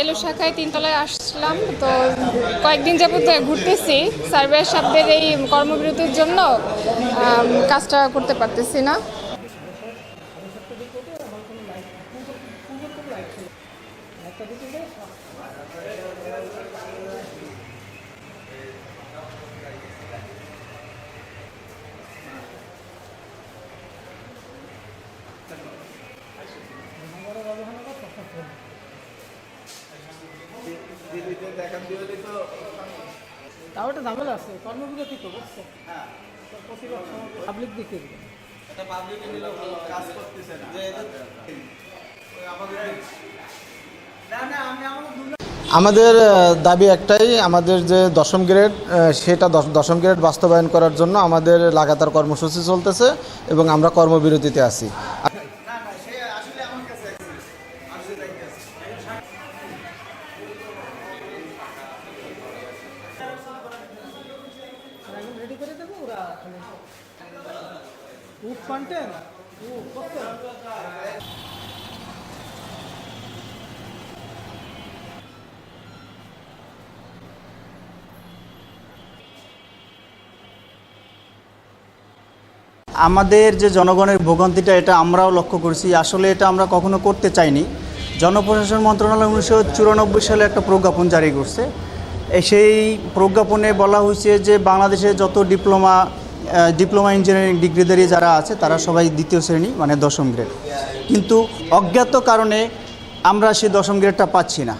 এলো শাখায় তিনতলায় আসলাম, তো কয়েকদিন যাবত ঘুরতেছি। সার্ভেয়ার সাহেবদের এই কর্মবিরতির জন্য কাজটা করতে পারতেছি না। তাও একটা ঝামেলা আছে কর্মবিরতি তো বুঝছ? পাবলিক দেখে দিবে। আমাদের দাবি একটাই আমাদের যে দশম গ্রেড সেটা দশ- দশম গ্রেড বাস্তবায়ন করার জন্য আমাদের লাগাতার কর্মসূচি চলতেছে এবং আমরা কর্মবিরতিতে আছি। ও কত আমাদের যে জনগণের ভোগান্তিটা, এটা আমরাও লক্ষ্য করছি। আসলে এটা আমরা কখনো করতে চাইনি। জনপ্রশাসন মন্ত্রণালয় উনিশশো চুরানব্বই সালে একটা প্রজ্ঞাপন জারি করছে। সেই প্রজ্ঞাপনে বলা হয়েছে যে বাংলাদেশে যত ডিপ্লোমা ডিপ্লোমা ইঞ্জিনিয়ারিং ডিগ্রিধারী যারা আছে, তারা সবাই দ্বিতীয় শ্রেণি মানে দশম গ্রেড। কিন্তু অজ্ঞাত কারণে আমরা সেই দশম গ্রেডটা পাচ্ছি না।